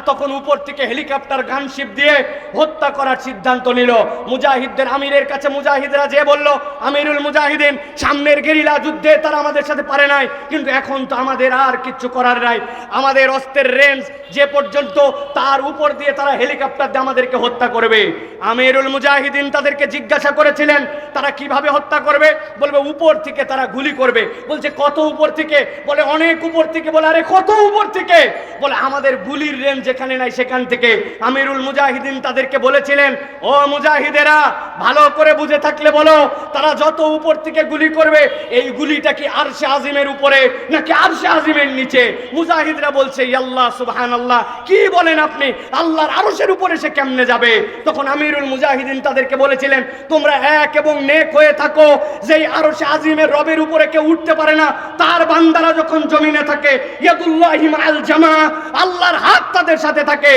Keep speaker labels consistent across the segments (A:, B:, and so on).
A: তখন উপর থেকে হেলিকপ্টার গানশিপ দিয়ে হত্যা করার সিদ্ধান্ত নিল। মুজাহিদদের আমিরের কাছে মুজাহিদরা যে বলল, আমিরুল মুজাহিদিন, সামনের গেরিলা যুদ্ধে তারা আমাদের সাথে পারে নাই। কিন্তু এখন তো আমাদের আর কিচ্ছু করার নাই। আমাদের অস্ত্রের রেঞ্জ যে পর্যন্ত, তার উপর দিয়ে তারা হেলিকপ্টার দিয়ে আমাদেরকে হত্যা করবে। আমিরুল মুজাহিদিন তাদেরকে জিজ্ঞাসা করেছিলেন, তারা কীভাবে হত্যা করবে? বলবে, উপর থেকে তারা গুলি করবে। বলছে, কত উপর থেকে? বলে, অনেক উপর থেকে। বলে, আরে, কত উপর থেকে? বলে, আমাদের গুলির রেঞ্জ যেখানে নাই সেখান থেকে আমিরুল মুজাহিদিন তাদেরকে বলেছিলেন, ও মুজাহিদেরা, ভালো করে বুঝে থাকলে বলো, তারা যত উপর থেকে গুলি করবে, এই গুলিটা কি আরশে আজিমের উপরে নাকি আরশে আজিমের নিচে? মুজাহিদরা বলছে আল্লাহ সুবহান আল্লাহ কি বলেন আপনি? আল্লাহর আরশের উপরে সে কেমনে যাবে? তখন আমিরুল মুজাহিদিন তাদেরকে বলেছিলেন, তোমরা এক এবং নেক হয়ে থাকো, যেই আরশে আজিমের রবের উপরে কেউ উঠতে পারে না, তার বান্দারা যখন জমিনে থাকে, ইয়াদুল্লাহি মাআল জামা, আল্লাহর হাত তাদের সাথে থাকে,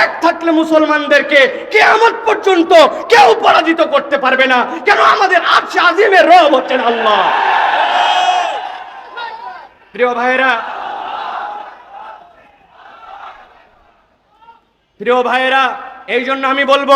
A: এক থাকলে মুসলমানদেরকে কিয়ামত পর্যন্ত কেউ পরাজিত করতে পারবে না। কেন আমাদের আরশে আজিমের রব হচ্ছেন আল্লাহ। প্রিয় ভাইয়েরা প্রিয় ভাইয়েরা এই জন্য আমি বলব,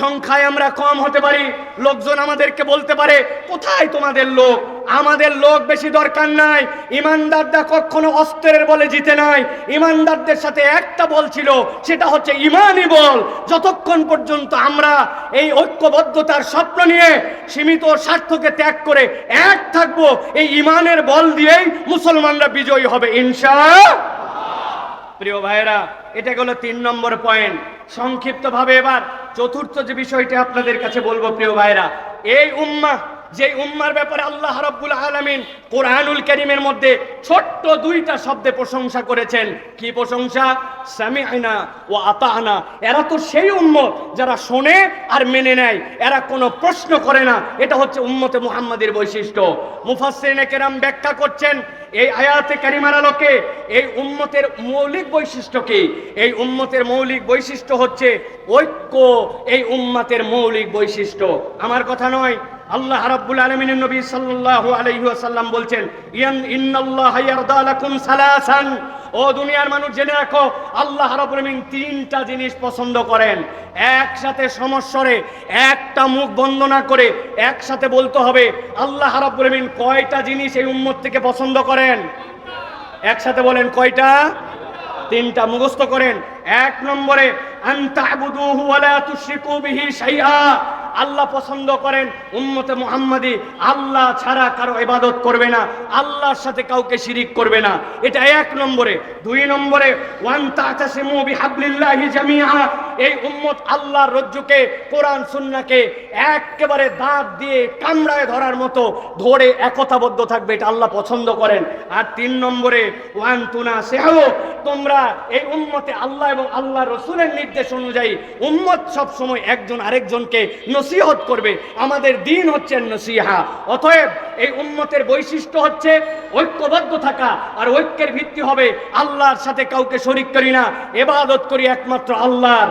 A: সংখ্যায় আমরা কম হতে পারি, লোকজন আমাদেরকে বলতে পারে, কোথায় তোমাদের লোক? আমাদের লোক বেশি দরকার নাই। ইমানদাররা কখনো অস্ত্রের বলে জিতে নাই। ইমানদারদের সাথে একটা বল ছিল, সেটা হচ্ছে ইমানই বল। যতক্ষণ পর্যন্ত আমরা এই ঐক্যবদ্ধতার স্বপ্ন নিয়ে সীমিত স্বার্থকে ত্যাগ করে এক থাকব, এই ইমানের বল দিয়েই মুসলমানরা বিজয়ী হবে, ইনশা প্রিয় ভাইরা এটা গেল তিন নম্বর পয়েন্ট। সংক্ষিপ্তভাবে এবার চতুর্থ যে বিষয়টি আপনাদের কাছে বলব, প্রিয় ভাইরা এই উম্মা যে উম্মার ব্যাপারে আল্লাহ রাব্বুল আলামিন কোরআনুল কারীমের মধ্যে ছোট্ট দুইটা শব্দে প্রশংসা করেছেন। কি প্রশংসা? সামিআনা ও আতানা এরা তো সেই উম্মত যারা শোনে আর মেনে নেয়। এরা কোনো প্রশ্ন করে না। এটা হচ্ছে উম্মতে মুহাম্মাদের বৈশিষ্ট্য। মুফাসসিরিনে কেরাম ব্যাখ্যা করছেন, এই আয়াতে কারিমার আলোকে এই উম্মতের মৌলিক বৈশিষ্ট্য কি? এই উম্মতের মৌলিক বৈশিষ্ট্য হচ্ছে ঐক্য, এই উম্মতের মৌলিক বৈশিষ্ট্য। আমার কথা নয় আল্লাহ রাব্বুল আলামিনের নবী সাল্লাল্লাহু আলাইহি ওয়াসাল্লাম বলছেন, ইয়ান ইন্নাল্লাহ ইয়ারদা লাকুম সালাসান। ও দুনিয়ার মানুষ, জেনে রাখো, আল্লাহ রাব্বুল আলামিন তিনটা জিনিস পছন্দ করেন। একসাথে সমস্বরে একটা মুখ বন্ধ না করে একসাথে বলতে হবে, আল্লাহ রাব্বুল আলামিন কয়টা জিনিস এই উম্মত থেকে পছন্দ করেন? একসাথে বলেন, কয়টা? তিনটা মুখস্থ করেন। এক নম্বরে আনতাবুদুহু ওয়ালা তুশরিকু বিহি শাইআ। আল্লাহ পছন্দ করেন উম্মতে মুহাম্মাদি, আল্লাহ ছাড়া কারও ইবাদত করবে না, আল্লাহর সাথে কাউকে শিরিক করবে না। এটা এক নম্বরে। দুই নম্বরে, ওয়ান তাতাসিমু বিহাবলিল্লাহি জামিআ। এই উম্মত আল্লাহর রজ্জুকে, কোরআন, সুন্নাকে একেবারে দাঁত দিয়ে কামড়ায় ধরার মতো ধরে একতাবদ্ধ থাকবে, এটা আল্লাহ পছন্দ করেন। আর তিন নম্বরে ওয়ান তুনা সেহ, তোমরা এই উম্মতে আল্লাহ এবং আল্লাহ রসুলের নির্দেশ অনুযায়ী উম্মত সব সময় একজন আরেকজনকে নসিহত করবে। আমাদের দিন হচ্ছে নসিহা। অতএব এই উম্মতের বৈশিষ্ট্য হচ্ছে ঐক্যবদ্ধ থাকা, আর ঐক্যের ভিত্তি হবে আল্লাহর সাথে কাউকে শরিক করি না, এবাদত করি একমাত্র আল্লাহর।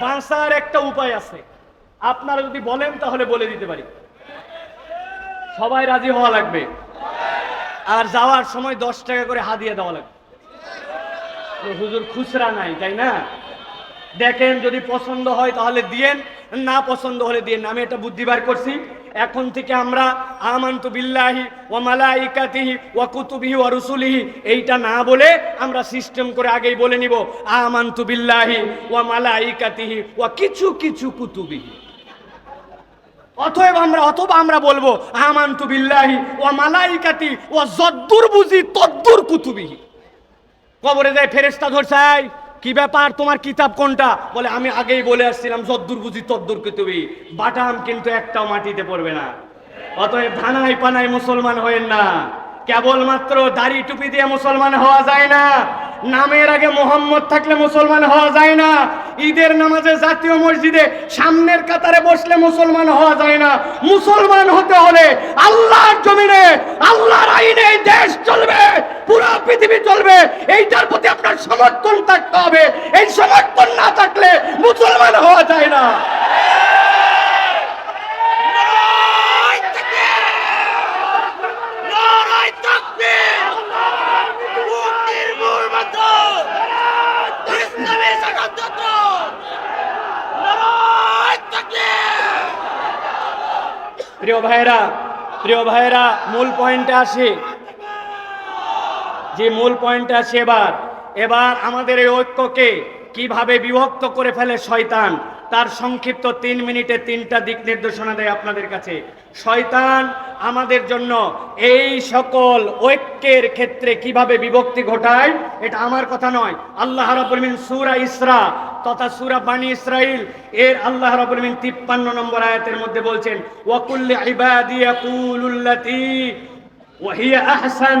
A: বাঁচার একটা উপায় আছে। আপনারা যদি বলেন তাহলে বলে দিতে পারি। সবাই রাজি হওয়া লাগবে। আর যাওয়ার সময় দশ টাকা করে হাদিয়া দেওয়া লাগবে। হুজুর খুচরা নাই, তাই না? দেখেন যদি পছন্দ হয় তাহলে দিয়েন, না পছন্দ হলে দিয়েন আমি এটা বুদ্ধি বার করছি। এখন থেকে আমরা আমান্তু বিল্লাহি ওয়া মালাইকাতিহি ওয়া কুতুবিহি ওয়া রুসুলিহি, এইটা না বলে আমরা সিস্টেম করে আগেই বলে নিব, আমান্তু বিল্লাহি ওয়া মালাইকাতিহি ও কিছু কিছু কুতুবিহি। অতএব আমরা অথবা আমরা বলব, আমান্তু বিল্লাহি ওয়া মালাইকাতি ও যদ্দুর বুঝি তদ্দুর কুতুবিহি। কবরে যায় ফেরেস্তা ধরছাই কি ব্যাপার, তোমার কিতাব কোনটা? বলে, আমি আগেই বলে আসছিলাম, যদ্দুর বুঝি তদ্দুর তুমি? বাটাম কিন্তু একটাও মাটিতে পড়বে না। অতএব ধানাই পানাই মুসলমান হয়েন না। কেবলমাত্র দাড়ি টুপি দিয়ে মুসলমান হওয়া যায় না। নামের আগে মোহাম্মদ থাকলে মুসলমান হওয়া যায় না। ঈদের নামাজে জাতীয় মসজিদে সামনের কাতারে বসলে মুসলমান হওয়া যায় না। মুসলমান হতে হলে আল্লাহর জমিনে, আল্লাহর আইনে এই দেশ চলবে, পুরো পৃথিবী চলবে। এইটার প্রতি আপনার সমর্থন থাকতে হবে। এই সমর্থন না থাকলে মুসলমান হওয়া যায় না। প্রিয় ভাইরা প্রিয় ভাইরা মূল পয়েন্টে আসি। যে মূল পয়েন্টে আসি এবার। এবার আমাদের এই ঐক্যকে কীভাবে বিভক্ত করে ফেলে শয়তান, তার সংক্ষিপ্ত তিন মিনিটে তিনটা দিক নির্দেশনা দেয় আপনাদের কাছে। শয়তান আমাদের জন্য এই সকল ঐক্যের ক্ষেত্রে কীভাবে বিভক্তি ঘটায়, এটা আমার কথা নয়। আল্লাহ রাব্বুল মিন সূরা ইসরা তথা সুরা বাণী ইসরাইল এর আল্লাহ রাবুল মিন 53 নম্বর আয়াতের মধ্যে বলছেন ওয়াকুল্লি আইবাদিয়া কুলুল্লাতি ওয়াহিয়া আহসান।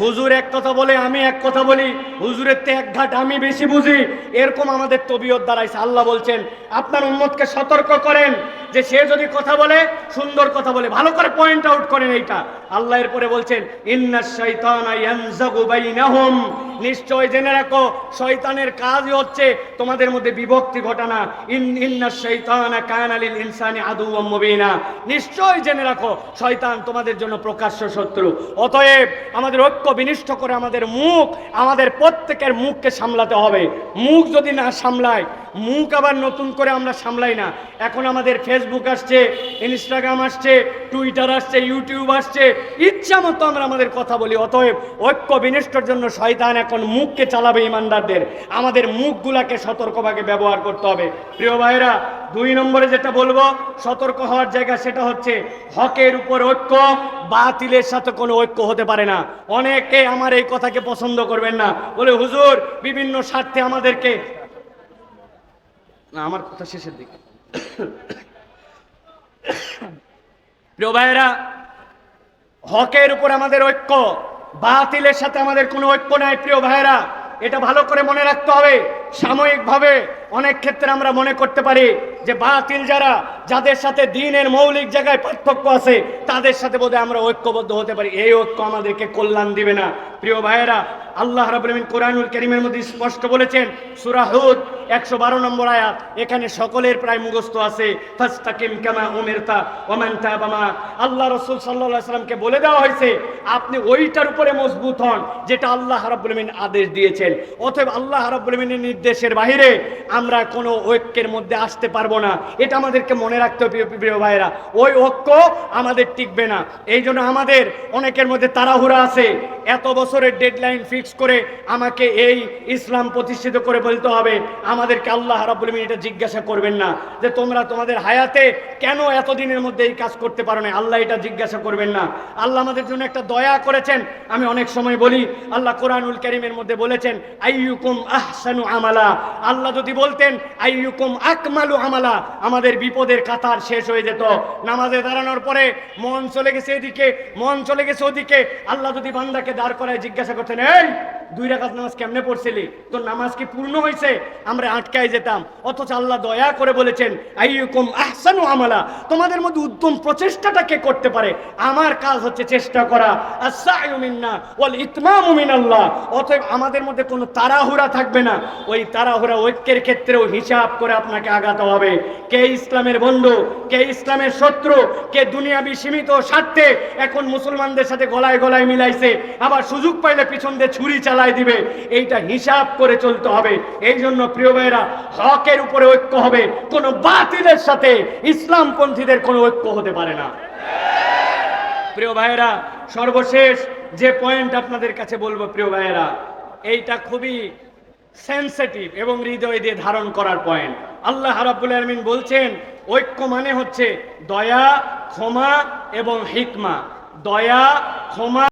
A: হুজুর এক কথা বলে, আমি এক কথা বলি। হুজুরের তে এক ঘাট আমি বেশি বুঝি। এরকম আমাদের তবিয়ত দাঁড়াইছে। আল্লাহ বলছেন, আপনার উম্মতকে সতর্ক করেন যে সে যদি কথা বলে, সুন্দর কথা বলে, ভালো করে পয়েন্ট আউট করেন এইটা। আল্লাহ এরপরে বলছেন বাইনাহুম। নিশ্চয় জেনে রাখো, শয়তানের কাজই হচ্ছে তোমাদের মধ্যে বিভক্তি ঘটানা। ইন ইন্না শাইতানা কানা লিল ইনসানি আদুওয়াম মুবিনা। নিশ্চয় জেনে রাখো, শয়তান তোমাদের জন্য প্রকাশ্য শত্রু। অতএব আমাদের ঐক্য বিনিষ্ট করে আমাদের মুখ, আমাদের প্রত্যেকের মুখকে সামলাতে হবে। মুখ যদি না সামলায় মুখ আবার নতুন করে আমরা সামলাই না। এখন আমাদের ফেসবুক আসছে ইনস্টাগ্রাম আসছে টুইটার আসছে ইউটিউব আসছে। ইচ্ছা মতো আমরা আমাদের কথা বলি, অতএব ঐক্য বিনিষ্টর জন্য শয়তান এখন মুখকে চালাবে ইমানদারদের। আমাদের মুখগুলাকে সতর্কভাবে ব্যবহার করতে হবে। প্রিয় ভাইরা দুই নম্বরে যেটা বলব, সতর্ক হওয়ার জায়গা সেটা হচ্ছে হকের উপর ঐক্য, বাতিলের সাথে কোনো ঐক্য হতে পারে না। অনেকে আমার এই কথাকে পছন্দ করবেন না। বলে, হুজুর, বিভিন্ন স্বার্থে আমাদেরকে আমার কথা শেষের দিকে। প্রিয় ভাইয়েরা, হকের উপর আমাদের ঐক্য, বাতিলের সাথে আমাদের কোনো ঐক্য নাই, প্রিয় ভাইয়েরা। এটা ভালো করে মনে রাখতে হবে, সাময়িকভাবে অনেক ক্ষেত্রে আমরা মনে করতে পারি যে বাতিল যারা, যাদের সাথে দিনের মৌলিক জায়গায় পার্থক্য আছে, তাদের সাথে বোধহয় আমরা ঐক্যবদ্ধ হতে পারি। এই ঐক্য আমাদেরকে কল্যাণ দিবে না। প্রিয় ভাইয়েরা, আল্লাহ রাব্বুল আলামিন কোরআনুল কারীমের মধ্যে স্পষ্ট বলেছেন, সূরা হুদ 112 নম্বর আয়াত, এখানে সকলের প্রায় মুখস্থ আছে, ফাস্তাকিম কামা উমিরতা ওয়া মান তাবা মা। আল্লাহ রাসূল আলাইহি সাল্লামকে বলে দেওয়া হয়েছে, আপনি ওইটার উপরে মজবুত হন, যেটা আল্লাহ রাব্বুল আলামিন আদেশ দিয়েছেন। অতএব আল্লাহ রাব্বুল নির্দেশের বাইরে আমরা কোনো ঐক্যের মধ্যে আসতে পারব না। এটা আমাদেরকে মনে রাখতে হবে, প্রিয়- ভাইরা ওই ঐক্য আমাদের টিকবে না। এই জন্য আমাদের অনেকের মধ্যে তাড়াহুড়া আছে। এত বছরের ডেডলাইন ফিক্স করে আমাকে এই ইসলাম প্রতিষ্ঠিত করে বলতে হবে। আমাদেরকে আল্লাহ আলামিন এটা জিজ্ঞাসা করবেন না। যে তোমরা তোমাদের হায়াতে কেন এতদিনের মধ্যে এই কাজ করতে পারো না? আল্লাহ এটা জিজ্ঞাসা করবেন না। আল্লাহ আমাদের জন্য একটা দয়া করেছেন। আমি অনেক সময় বলি, আল্লাহ কোরআনুল কারীমের মধ্যে বলেছেন, আইয়ুকুম আহসানু আমালা। আল্লাহ যদি বলতেন, আইয়ুকুম আকমালু আমালা। আমাদের বিপদের কাতার শেষ হয়ে যেত। নামাজে দাঁড়ানোর পরে মন চলে গেছে এদিকে, মন চলে গেছে ওদিকে। আল্লাহ যদি বান্দাকে দাঁড় করায় জিজ্ঞাসা করতেন, এই দুই রাকাত নামাজ কেমনে পড়ছিলি? তোর নামাজ কি পূর্ণ হয়েছে আমরা আটকায় যেতাম। অথচ আল্লাহ দয়া করে বলেছেন, আইয়ুকুম আহসানু আমালা। তোমাদের মধ্যে উত্তম প্রচেষ্টাটা কে করতে পারে? আমার কাজ হচ্ছে চেষ্টা করা। অতএব আমাদের মধ্যে কোনো তাড়াহুড়া থাকবে না। ওই তাড়াহুড়া ঐক্যের ক্ষেত্রেও হিসাব করে আপনাকে আগাতে হবে। কে ইসলামের বন্ধু? কে ইসলামের শত্রু? কে দুনিয়াবি সীমিত স্বার্থে? এখন মুসলমানদের সাথে গলায় গলায় মিলাইছে। আবার সুযোগ পাইলে পিছন দিয়ে ছুরি চালায়। দিবে, এইটা হিসাব করে চলতে হবে। এই জন্য প্রিয় ভাইয়েরা, হকের উপরে ঐক্য হবে। কোনো বাতিলের সাথে ইসলামপন্থীদের কোনো ঐক্য হতে পারে না। প্রিয় ভাইয়েরা, সর্বশেষ যে পয়েন্ট আপনাদের কাছে বলব প্রিয় ভাইয়েরা, এইটা খুবই সেন্সিটিভ এবং হৃদয় দিয়ে ধারণ করার পয়েন্ট আল্লাহ রাব্বুল আলামিন বলছেন, ঐক্য মানে হচ্ছে দয়া, ক্ষমা এবং হিকমা। দয়া, ক্ষমা